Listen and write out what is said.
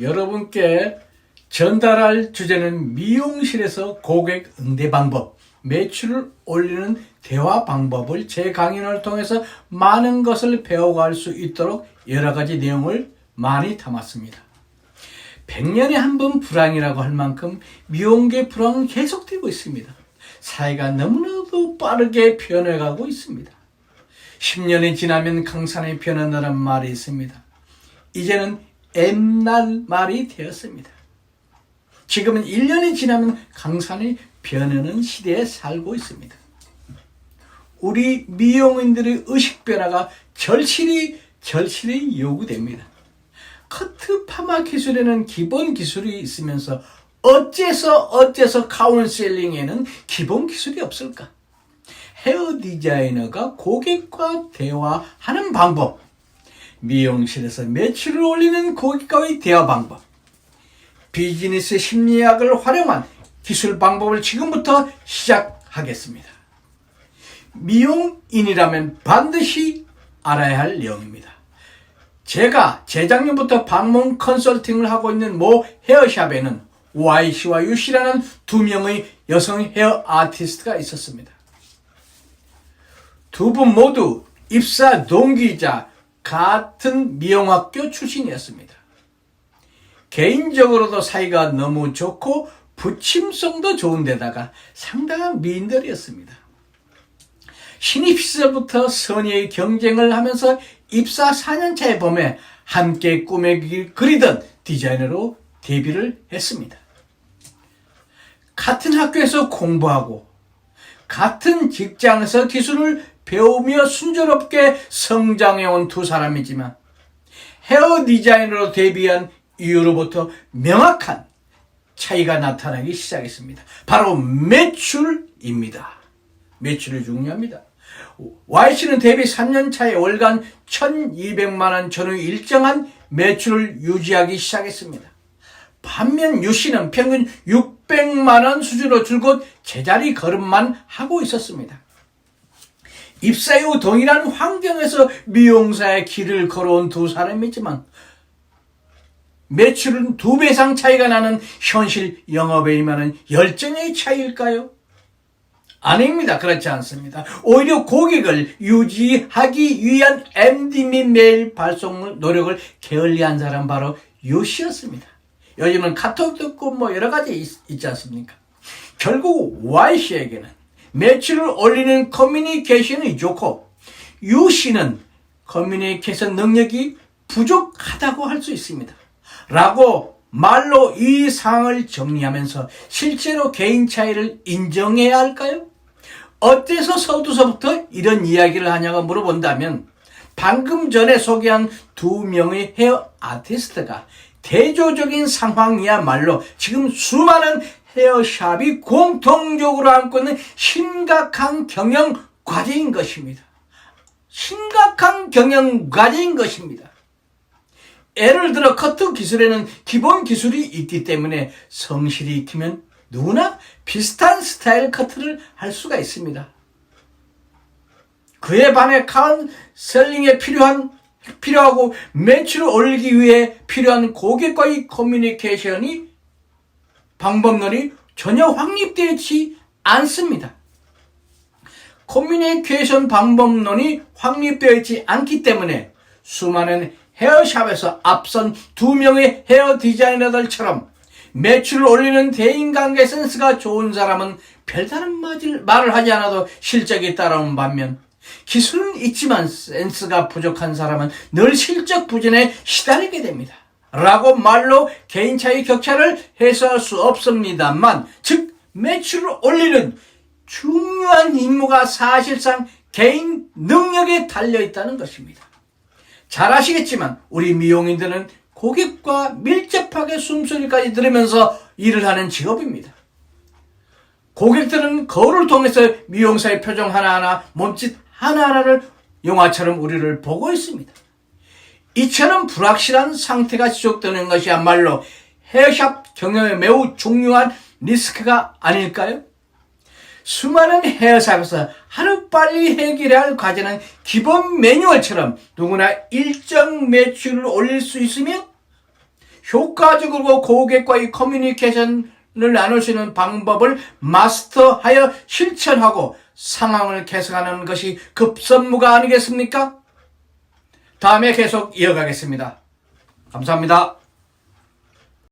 여러분께 전달할 주제는 미용실에서 고객 응대 방법, 매출을 올리는 대화 방법을 제 강연을 통해서 많은 것을 배워갈 수 있도록 여러 가지 내용을 많이 담았습니다. 100년에 한 번 불황이라고 할 만큼 미용계 불황은 계속되고 있습니다. 사회가 너무나도 빠르게 변해가고 있습니다. 10년이 지나면 강산이 변한다는 말이 있습니다. 이제는 옛날 말이 되었습니다. 지금은 1년이 지나면 강산이 변하는 시대에 살고 있습니다. 우리 미용인들의 의식 변화가 절실히 절실히 요구됩니다. 커트 파마 기술에는 기본 기술이 있으면서 어째서 어째서 카운셀링에는 기본 기술이 없을까? 헤어 디자이너가 고객과 대화하는 방법, 미용실에서 매출을 올리는 고객과의 대화 방법, 비즈니스 심리학을 활용한 기술 방법을 지금부터 시작하겠습니다. 미용인이라면 반드시 알아야 할 내용입니다. 제가 재작년부터 방문 컨설팅을 하고 있는 모 헤어샵에는 Y씨와 U씨라는 두 명의 여성 헤어 아티스트가 있었습니다. 두 분 모두 입사 동기이자 같은 미용학교 출신이었습니다. 개인적으로도 사이가 너무 좋고 부침성도 좋은 데다가 상당한 미인들이었습니다. 신입 시절부터 선의의 경쟁을 하면서 입사 4년차에 봄에 함께 꿈에 그리던 디자이너로 데뷔를 했습니다. 같은 학교에서 공부하고 같은 직장에서 기술을 배우며 순조롭게 성장해온 두 사람이지만 헤어 디자이너로 데뷔한 이후로부터 명확한 차이가 나타나기 시작했습니다. 바로 매출입니다. 매출이 중요합니다. Y씨는 데뷔 3년 차에 월간 1200만 원 전후 일정한 매출을 유지하기 시작했습니다. 반면 U씨는 평균 600만 원 수준으로 줄곧 제자리 걸음만 하고 있었습니다. 입사 이후 동일한 환경에서 미용사의 길을 걸어온 두 사람이지만 매출은 두 배 이상 차이가 나는 현실 영업에 임하는 열정의 차이일까요? 아닙니다. 그렇지 않습니다. 오히려 고객을 유지하기 위한 MD 및 메일 발송 노력을 게을리한 사람 바로 유씨였습니다. 요즘은 카톡도 있고 뭐 여러 가지 있, 있지 않습니까? 결국 Y씨에게는 매출을 올리는 커뮤니케이션이 좋고 U씨는 커뮤니케이션 능력이 부족하다고 할 수 있습니다. 라고 말로 이 상을 정리하면서 실제로 개인 차이를 인정해야 할까요? 어째서 서두서부터 이런 이야기를 하냐고 물어본다면 방금 전에 소개한 두 명의 헤어 아티스트가 대조적인 상황이야말로 지금 수많은 헤어샵이 공통적으로 안고 있는 심각한 경영 과제인 것입니다. 심각한 경영 과제인 것입니다. 예를 들어 커트 기술에는 기본 기술이 있기 때문에 성실히 익히면 누구나 비슷한 스타일 커트를 할 수가 있습니다. 그에 반해 카운셀링에 필요한 필요하고 매출을 올리기 위해 필요한 고객과의 커뮤니케이션이 방법론이 전혀 확립되어 있지 않습니다. 커뮤니케이션 방법론이 확립되어 있지 않기 때문에 수많은 헤어샵에서 앞선 두 명의 헤어 디자이너들처럼 매출을 올리는 대인관계 센스가 좋은 사람은 별다른 말을 하지 않아도 실적이 따라오는 반면 기술은 있지만 센스가 부족한 사람은 늘 실적 부진에 시달리게 됩니다. 라고 말로 개인 차이 격차를 해소할 수 없습니다만, 즉, 매출을 올리는 중요한 임무가 사실상 개인 능력에 달려 있다는 것입니다. 잘 아시겠지만, 우리 미용인들은 고객과 밀접하게 숨소리까지 들으면서 일을 하는 직업입니다. 고객들은 거울을 통해서 미용사의 표정 하나하나, 몸짓 하나하나를 영화처럼 우리를 보고 있습니다. 이처럼 불확실한 상태가 지속되는 것이야말로 헤어샵 경영에 매우 중요한 리스크가 아닐까요? 수많은 헤어샵에서 하루빨리 해결해야 할 과제는 기본 매뉴얼처럼 누구나 일정 매출을 올릴 수 있으며 효과적으로 고객과의 커뮤니케이션 을 나눌 수 있는 방법을 마스터하여 실천하고 상황을 개선하는 것이 급선무가 아니겠습니까? 다음에 계속 이어가겠습니다. 감사합니다.